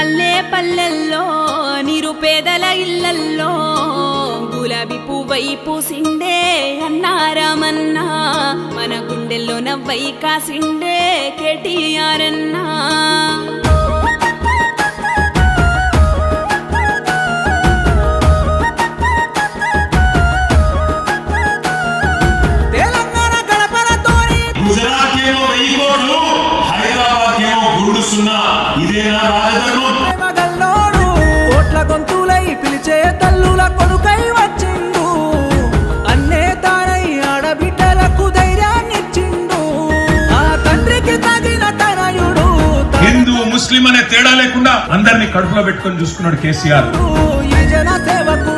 పల్లె పల్లెల్లో నిరుపేదల ఇళ్ళల్లో గులాబీ పువ్వై పూసిండే అన్నారామన్నా మన గుండెల్లో నవ్వై కాసిండే కేటీఆర్ అన్నా. ఇదేనా రాజధర్మం ఓట్ల గొంతులై పిలిచే తల్లుల కొడుకై వచ్చిండు. అన్నే తానై ఆడబిడ్డలకు ధైర్యాన్నిచ్చిండు. ఆ తండ్రికి తగిన తనయుడు హిందూ ముస్లిం అనే తేడా లేకుండా అందరినీ కడుపులో పెట్టుకొని చూసుకున్నాడు కేసీఆర్. ఈ జన సేవకు